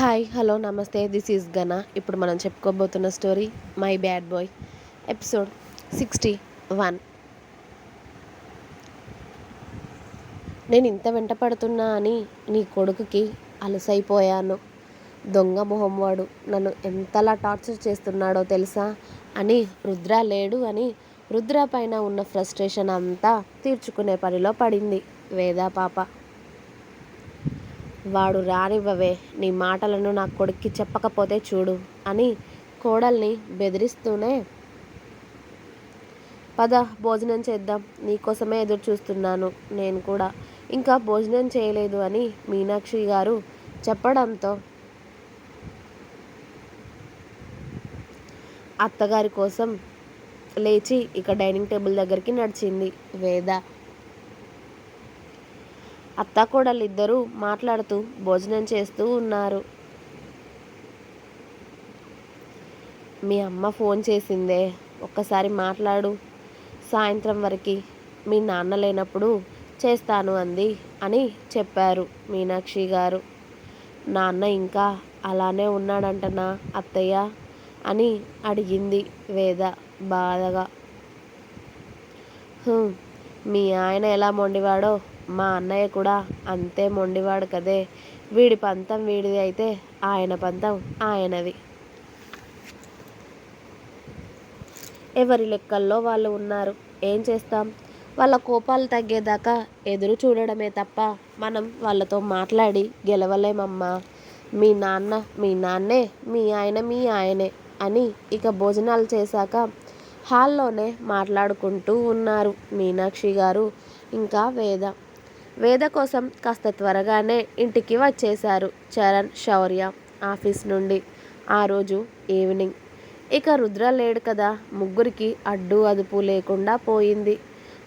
Hi hello namaste. This is Gana ఇప్పుడు మనం చెప్పుకోబోతున్న story my bad boy episode sixty one. నేను ఇంత వెంట పడుతున్నా అని నీ కొడుకుకి అలసైపోయాను. దొంగ మొహం వాడు నన్ను ఎంతలా టార్చర్ చేస్తున్నాడో తెలుసా అని రుద్ర లేడు అని రుద్ర పైన ఉన్న ఫ్రస్ట్రేషన్ అంతా తీర్చుకునే పనిలో పడింది. వేదా పాప. వాడు రానివ్వవే నీ మాటలను నా కొడుక్కి చెప్పకపోతే చూడు అని కోడల్ని బెదిరిస్తూనే పద భోజనం చేద్దాం నీకోసమే ఎదురు చూస్తున్నాను నేను కూడా. ఇంకా భోజనం చేయలేదు అని మీనాక్షి గారు చెప్పడంతో అత్తగారి కోసం లేచి ఇక డైనింగ్ టేబుల్ దగ్గరికి నడిచింది. వేద అత్తాకోడలిద్దరూ మాట్లాడుతూ భోజనం చేస్తూ ఉన్నారు. మీ అమ్మ ఫోన్ చేసిందే ఒక్కసారి మాట్లాడు. సాయంత్రం వరకు మీ నాన్న లేనప్పుడు చేస్తాను అంది అని చెప్పారు మీనాక్షి గారు. నాన్న ఇంకా అలానే ఉన్నాడంటనా అత్తయ్య? అని అడిగింది వేద బాధగా. మీ ఆయన ఎలా మొండివాడో మా అన్నయ్య కూడా అంతే మొండివాడు కదే. వీడి పంతం వీడిది అయితే ఆయన పంతం ఆయనది. ఎవరి లెక్కల్లో వాళ్ళు ఉన్నారు? ఏం చేస్తాం? వాళ్ళ కోపాలు తగ్గేదాకా ఎదురు చూడడమే తప్ప మనం వాళ్ళతో మాట్లాడి గెలవలేమమ్మా. మీ నాన్న మీ నాన్నే మీ ఆయన మీ ఆయనే అని ఇక భోజనాలు చేశాక హాల్లోనే మాట్లాడుకుంటూ ఉన్నారు మీనాక్షి గారు ఇంకా వేద. వేద కోసం కాస్త త్వరగానే ఇంటికి వచ్చేశారు చరణ్ శౌర్య ఆఫీస్ నుండి. ఆ రోజు ఈవినింగ్. ఇక రుద్ర లేడు కదా. ముగ్గురికి అడ్డు అదుపు లేకుండా పోయింది.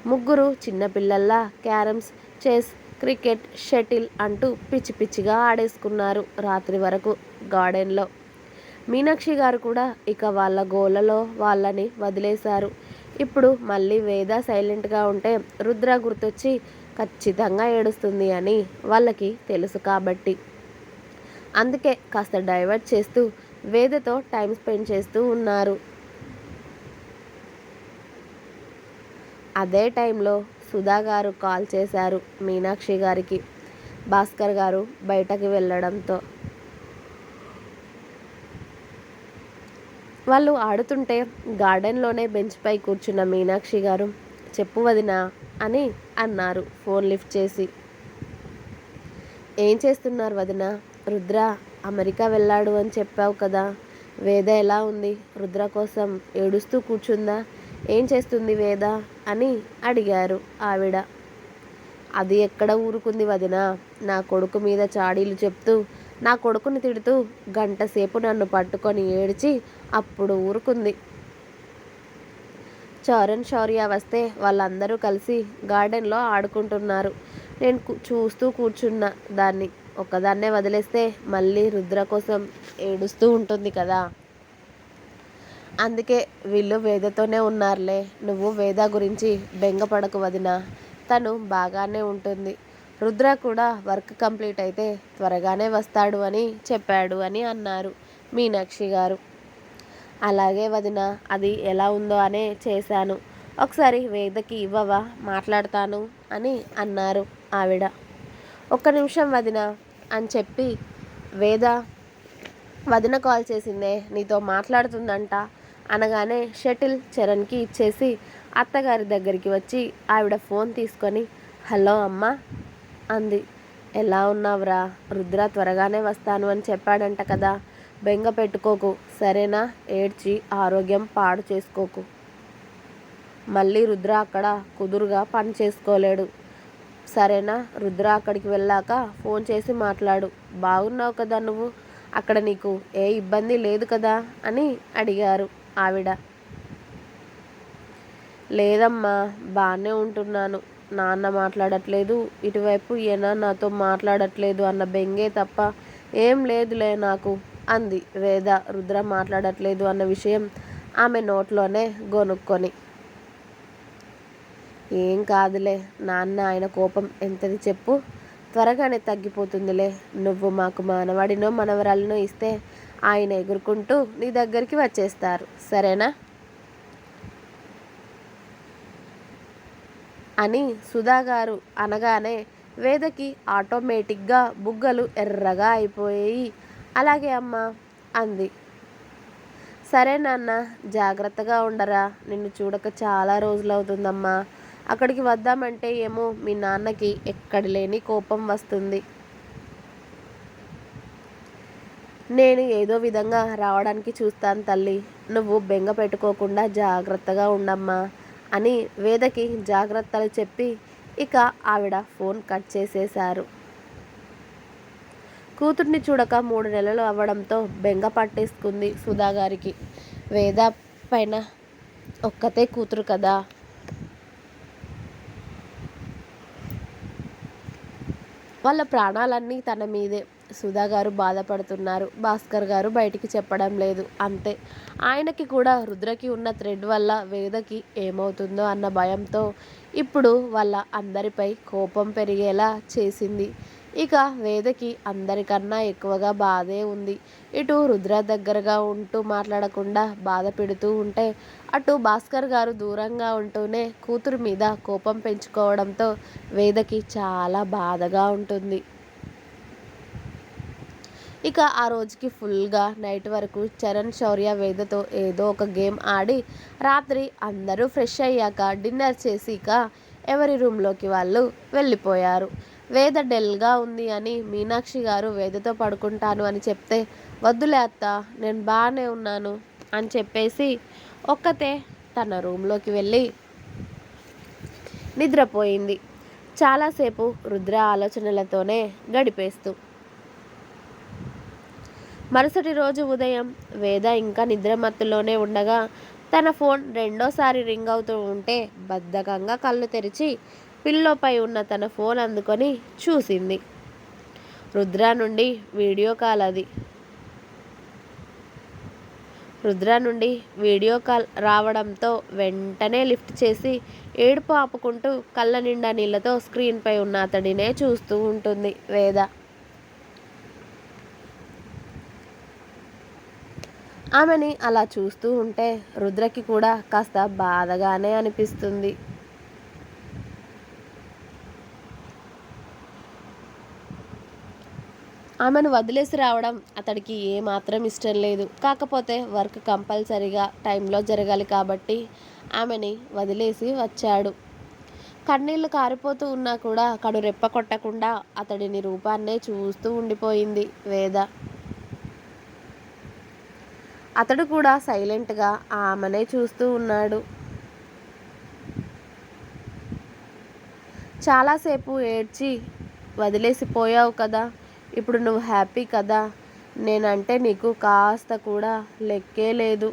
ముగ్గురు చిన్నపిల్లల్లా క్యారమ్స్ చెస్ క్రికెట్ షటిల్ అంటూ పిచ్చి పిచ్చిగా ఆడేసుకున్నారు రాత్రి వరకు గార్డెన్లో. మీనాక్షి గారు కూడా ఇక వాళ్ళ గోలలో వాళ్ళని వదిలేశారు. ఇప్పుడు మళ్ళీ వేద సైలెంట్గా ఉంటే రుద్ర గుర్తొచ్చి ఖచ్చితంగా ఏడుస్తుంది అని వాళ్ళకి తెలుసు కాబట్టి. అందుకే కాస్త డైవర్ట్ చేస్తూ వేదతో టైం స్పెండ్ చేస్తూ ఉన్నారు. అదే టైంలో సుధా గారు కాల్ చేశారు మీనాక్షి గారికి భాస్కర్ గారు బయటకు వెళ్ళడంతో. వాళ్ళు ఆడుతుంటే గార్డెన్లోనే బెంచ్పై కూర్చున్న మీనాక్షి గారు చెప్పు వదినా అని అన్నారు. ఫోన్ లిఫ్ట్ చేసి. ఏం చేస్తున్నారు వదిన? రుద్ర అమెరికా వెళ్ళాడు అని చెప్పావు కదా. వేద ఎలా ఉంది? రుద్ర కోసం ఏడుస్తూ కూర్చుందా? ఏం చేస్తుంది వేద? అని అడిగారు ఆవిడ. అది ఎక్కడ ఊరుకుంది వదిన? నా కొడుకు మీద చాడీలు చెప్తూ నా కొడుకుని తిడుతూ గంట సేపు నన్ను పట్టుకొని ఏడ్చి అప్పుడు ఊరుకుంది. చరణ్ శౌర్య వస్తే వాళ్ళందరూ కలిసి గార్డెన్లో ఆడుకుంటున్నారు. నేను చూస్తూ కూర్చున్న. దాన్ని ఒక్కదాన్నే వదిలేస్తే మళ్ళీ రుద్ర కోసం ఏడుస్తూ ఉంటుంది కదా. అందుకే వీళ్ళు వేదతోనే ఉన్నారులే. నువ్వు వేద గురించి బెంగపడకు వదిన. తను బాగానే ఉంటుంది. రుద్ర కూడా వర్క్ కంప్లీట్ అయితే త్వరగానే వస్తాడు అని చెప్పాడు అని అన్నారు మీనాక్షి గారు. అలాగే వదిన అది ఎలా ఉందో అనే చేశాను. ఒకసారి వేదకి ఇవ్వవా మాట్లాడతాను అని అన్నారు ఆవిడ. ఒక్క నిమిషం వదిన అని చెప్పి వేద వదిన కాల్ చేసిందే నీతో మాట్లాడుతుందంట అనగానే షటిల్ చరణ్కి ఇచ్చేసి అత్తగారి దగ్గరికి వచ్చి ఆవిడ ఫోన్ తీసుకొని హలో అమ్మ అంది. ఎలా ఉన్నావురా? రుద్ర త్వరగానే వస్తాను అని చెప్పాడంట కదా. బెంగ పెట్టుకోకు. సరేనా? ఏడ్చి ఆరోగ్యం పాడు చేసుకోకు. మళ్ళీ రుద్ర అక్కడ కుదురుగా పని చేసుకోలేడు. సరేనా? రుద్ర అక్కడికి వెళ్ళాక ఫోన్ చేసి మాట్లాడు. బాగున్నావు కదా నువ్వు? అక్కడ నీకు ఏ ఇబ్బంది లేదు కదా? అని అడిగారు ఆవిడ. లేదమ్మా బాగానే ఉంటున్నాను. నాన్న మాట్లాడట్లేదు. ఇటువైపు ఈయన నాతో మాట్లాడట్లేదు అన్న బెంగే తప్ప ఏం లేదులే నాకు. అంది. వేద రుద్ర మాట్లాడట్లేదు అన్న విషయం ఆమె నోట్లోనే గొనుక్కొని. ఏం కాదులే నాన్న ఆయన కోపం ఎంతది చెప్పు. త్వరగానే తగ్గిపోతుందిలే. నువ్వు మాకు మానవాడినో మనవరాలనో ఇస్తే ఆయన ఎగురుకుంటూ నీ దగ్గరికి వచ్చేస్తారు. సరేనా అని సుధాగారు అనగానే వేదకి ఆటోమేటిక్గా బుగ్గలు ఎర్రగా అయిపోయాయి. అలాగే అమ్మా అంది. సరే నాన్న జాగ్రత్తగా ఉండరా నిన్ను చూడక చాలా రోజులు అవుతుందమ్మా అక్కడికి వద్దామంటే ఏమో మీ నాన్నకి ఎక్కడ లేని కోపం వస్తుంది. నేను ఏదో విధంగా రావడానికి చూస్తాను తల్లి. నువ్వు బెంగ పెట్టుకోకుండా జాగ్రత్తగా ఉండమ్మా అని వేదకి జాగ్రత్తలు చెప్పి ఇక ఆవిడ ఫోన్ కట్ చేసేశారు. కూతుర్ని చూడక మూడు నెలలు అవ్వడంతో బెంగ పట్టేసుకుంది సుధాగారికి వేద పైన ఒక్కతే కూతురు కదా. వాళ్ళ ప్రాణాలన్నీ తన మీదే. సుధా గారు బాధపడుతున్నారు. భాస్కర్ గారు బయటికి చెప్పడం లేదు. అంతే. ఆయనకి కూడా రుద్రకి ఉన్న థ్రెడ్ వల్ల వేదకి ఏమవుతుందో అన్న భయంతో ఇప్పుడు వాళ్ళ అందరిపై కోపం పెరిగేలా చేసింది. ఇక వేదకి అందరికన్నా ఎక్కువగా బాధే ఉంది. ఇటు రుద్ర దగ్గరగా ఉంటూ మాట్లాడకుండా బాధ పెడుతూ ఉంటే అటు భాస్కర్ గారు దూరంగా ఉంటూనే కూతురు మీద కోపం పెంచుకోవడంతో వేదకి చాలా బాధగా ఉంటుంది. ఇక ఆ రోజుకి ఫుల్గా నైట్ వరకు చరణ్ శౌర్య వేదతో ఏదో ఒక గేమ్ ఆడి రాత్రి అందరూ ఫ్రెష్ అయ్యాక డిన్నర్ చేసి ఇక ఎవరి రూమ్లోకి వాళ్ళు వెళ్ళిపోయారు. వేద డెల్గా ఉంది అని మీనాక్షి గారు వేదతో పడుకుంటాను అని చెప్తే వద్దులే అత్త నేను బాగానే ఉన్నాను అని చెప్పేసి ఒక్కతే తన రూమ్లోకి వెళ్ళి నిద్రపోయింది. చాలాసేపు రుద్ర ఆలోచనలతోనే గడిపేస్తూ. మరుసటి రోజు ఉదయం వేద ఇంకా నిద్రమత్తులోనే ఉండగా తన ఫోన్ రెండోసారి రింగ్ అవుతూ ఉంటే బద్ధకంగా కళ్ళు తెరిచి పిల్లోపై ఉన్న తన ఫోన్ అందుకొని చూసింది. రుద్ర నుండి వీడియో కాల్ అది. రుద్ర నుండి వీడియో కాల్ రావడంతో వెంటనే లిఫ్ట్ చేసి ఏడుపు ఆపుకుంటూ కళ్ళ నిండా నీళ్ళతో స్క్రీన్పై ఉన్న అతడినే చూస్తూ ఉంటుంది వేద. ఆమెని అలా చూస్తూ ఉంటే రుద్రకి కూడా కాస్త బాధగానే అనిపిస్తుంది. ఆమెను వదిలేసి రావడం అతడికి ఏమాత్రం ఇష్టం లేదు. కాకపోతే వర్క్ కంపల్సరీగా టైంలో జరగాలి కాబట్టి ఆమెని వదిలేసి వచ్చాడు. కన్నీళ్ళు కారిపోతూ ఉన్నా కూడా కడు రెప్ప కొట్టకుండా అతడిని రూపాన్నే చూస్తూ ఉండిపోయింది వేద. అతడు కూడా సైలెంట్గా ఆమెనే చూస్తూ ఉన్నాడు. చాలాసేపు ఏడ్చి వదిలేసిపోయావు కదా. ఇప్పుడు నువ్వు హ్యాపీ కదా? నేనంటే నీకు కాస్త కూడా లెక్కే లేదు.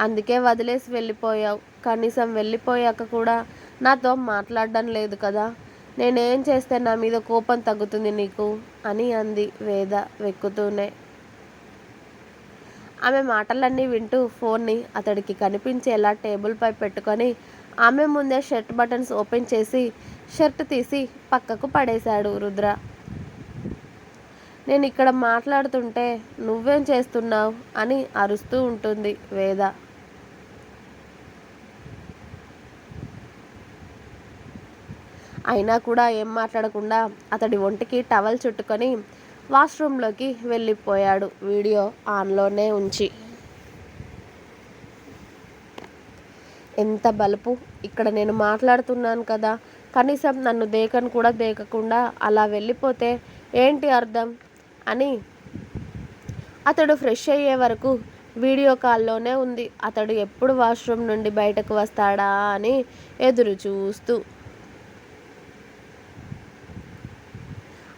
అందుకే వదిలేసి వెళ్ళిపోయావు. కనీసం వెళ్ళిపోయాక కూడా నాతో మాట్లాడడం లేదు కదా? నేనేం చేస్తే నా మీద కోపం తగ్గుతుంది నీకు? అని అంది వేద వెక్కుతూనే. ఆమె మాటలన్నీ వింటూ ఫోన్ని అతడికి కనిపించేలా టేబుల్పై పెట్టుకొని ఆమె ముందే షర్ట్ బటన్స్ ఓపెన్ చేసి షర్ట్ తీసి పక్కకు పడేశాడు రుద్ర. నేను ఇక్కడ మాట్లాడుతుంటే నువ్వేం చేస్తున్నావు? అని అరుస్తూ ఉంటుంది వేద. అయినా కూడా ఏం మాట్లాడకుండా అతడి ఒంటికి టవల్ చుట్టుకొని వాష్రూమ్లోకి వెళ్ళిపోయాడు వీడియో ఆన్లోనే ఉంచి. ఎంత బలుపు! ఇక్కడ నేను మాట్లాడుతున్నాను కదా! కనీసం నన్ను దేకను కూడా దేకకుండా అలా వెళ్ళిపోతే ఏంటి అర్థం? అని అతడు ఫ్రెష్ అయ్యే వరకు వీడియో కాల్లోనే ఉంది. అతడు ఎప్పుడు వాష్రూమ్ నుండి బయటకు వస్తాడా అని ఎదురు చూస్తూ.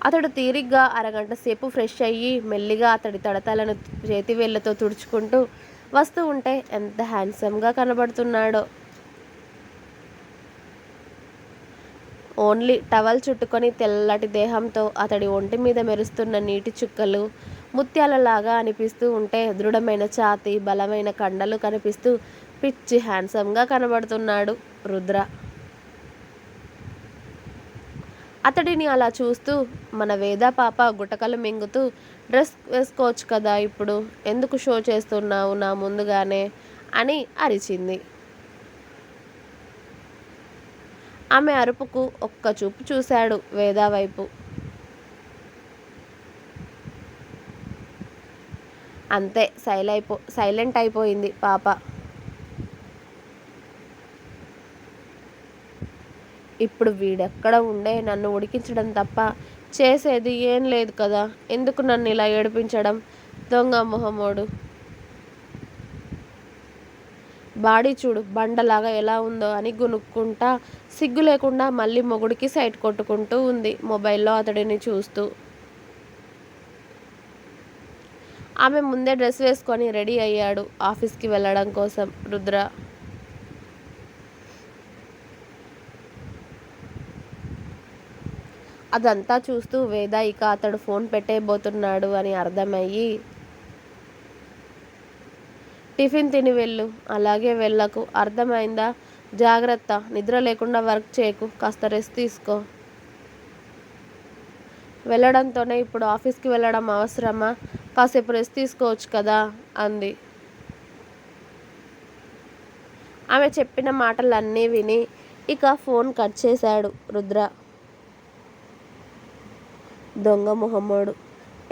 అతడు తీరిగ్గా అరగంట సేపు ఫ్రెష్ అయ్యి మెల్లిగా అతడి తడతలను చేతి వేళ్ళతో తుడుచుకుంటూ వస్తూ ఉంటే ఎంత హ్యాండ్సమ్గా కనబడుతున్నాడో. ఓన్లీ టవల్ చుట్టుకొని తెల్లటి దేహంతో అతడి ఒంటి మీద మెరుస్తున్న నీటి చుక్కలు ముత్యాలలాగా అనిపిస్తూ ఉంటే దృఢమైన ఛాతి బలమైన కండలు కనిపిస్తూ పిచ్చి హ్యాండ్సమ్గా కనబడుతున్నాడు రుద్ర. అతడిని అలా చూస్తూ మన వేద పాప గుటకలు మింగుతూ డ్రెస్ వేసుకోవచ్చు కదా ఇప్పుడు? ఎందుకు షో చేస్తున్నావు నా ముందుగానే? అని అరిచింది. ఆమె అరుపుకు ఒక్క చూపు చూశాడు వేదా వైపు. అంతే సైలైపో సైలెంట్ అయిపోయింది పాప. ఇప్పుడు వీడెక్కడ ఉండే? నన్ను ఉడికించడం తప్ప చేసేది ఏం లేదు కదా? ఎందుకు నన్ను ఇలా ఏడిపించడం? దొంగ మొహమోడు. బాడీ చూడు బండలాగా ఎలా ఉందో అని గునుక్కుంటా సిగ్గు లేకుండా మళ్ళీ మొగుడికి సైట్ కొట్టుకుంటూ ఉంది మొబైల్లో అతడిని చూస్తూ. ఆమె ముందే డ్రెస్ వేసుకొని రెడీ అయ్యాడు ఆఫీస్కి వెళ్ళడం కోసం రుద్ర. అదంతా చూస్తూ వేద ఇక అతడు ఫోన్ పెట్టేయబోతున్నాడు అని అర్థమయ్యి టిఫిన్ తిని వెళ్ళు. అలాగే వెళ్ళకు. అర్థమైందా? జాగ్రత్త. నిద్ర లేకుండా వర్క్ చేయకు. కాస్త రెస్ట్ తీసుకో. వెళ్ళడంతోనే ఇప్పుడు ఆఫీస్కి వెళ్ళడం అవసరమా? కాసేపు రెస్ట్ తీసుకోవచ్చు కదా? అంది. ఆమె చెప్పిన మాటలన్నీ విని ఇక ఫోన్ కట్ చేశాడు రుద్ర. దొంగ మొహమ్మడు.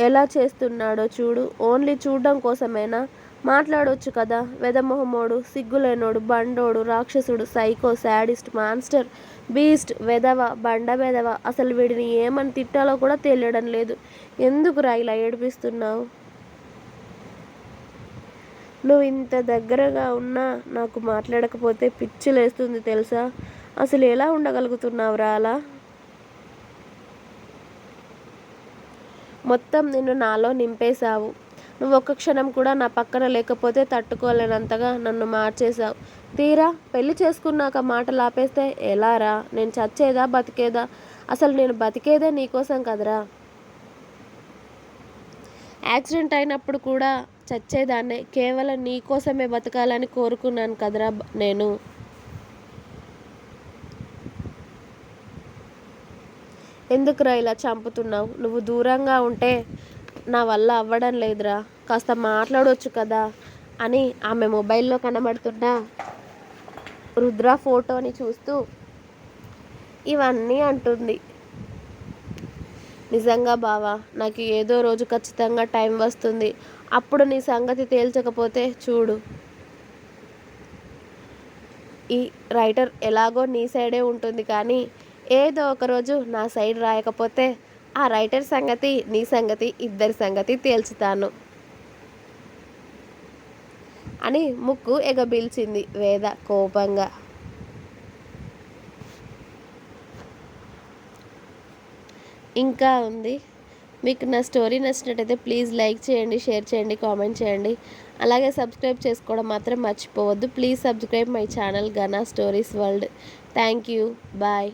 ఎలా చేస్తున్నాడో చూడు. ఓన్లీ చూడడం కోసమేనా? మాట్లాడొచ్చు కదా. వెదమొహమోడు సిగ్గులేనోడు బండోడు రాక్షసుడు సైకో శాడిస్ట్ మాన్స్టర్ బీస్ట్ వెదవ బండ వెదవ అసలు వీడిని ఏమని తిట్టాలో కూడా తెలియడం లేదు. ఎందుకు ఇలా ఏడిపిస్తున్నావు? నువ్వు ఇంత దగ్గరగా ఉన్నా నాకు మాట్లాడకపోతే పిచ్చి లేస్తుంది తెలుసా? అసలు ఎలా ఉండగలుగుతున్నావు అలా? మొత్తం నిన్ను నాలో నింపేశావు. నువ్వు ఒక్క క్షణం కూడా నా పక్కన లేకపోతే తట్టుకోలేనంతగా నన్ను మార్చేశావు. తీరా పెళ్ళి చేసుకున్నాక మాటలు ఆపేస్తే ఎలారా? నేను చచ్చేదా బతికేదా? అసలు నేను బతికేదే నీకోసం కదరా? యాక్సిడెంట్ అయినప్పుడు కూడా చచ్చేదాన్నే. కేవలం నీ కోసమే బతకాలని కోరుకున్నాను కదరా నేను. ఎందుకురా ఇలా చంపుతున్నావు? నువ్వు దూరంగా ఉంటే నా వల్ల అవ్వడం లేదురా. కాస్త మాట్లాడవచ్చు కదా అని ఆమె మొబైల్లో కనబడుతున్న రుద్ర ఫోటోని చూస్తూ ఇవన్నీ అంటుంది. నిజంగా బావా నాకు ఏదో రోజు ఖచ్చితంగా టైం వస్తుంది. అప్పుడు నీ సంగతి తేల్చకపోతే చూడు. ఈ రైటర్ ఎలాగో నీ సైడే ఉంటుంది కానీ ఏదో ఒక రోజు నా సైడ్ రాయకపోతే ఆ రైటర్ సంగతి నీ సంగతి ఇద్దరి సంగతి తేల్చుతాను. అని ముక్కు ఎగబీల్చింది వేద కోపంగా. ఇంకా ఉంది. మీకు నా స్టోరీ నచ్చినట్టయితే ప్లీజ్ లైక్ చేయండి షేర్ చేయండి కామెంట్ చేయండి. అలాగే సబ్స్క్రైబ్ చేసుకోవడం మాత్రం మర్చిపోవద్దు. Please subscribe my channel Gana stories world. Thank you. Bye.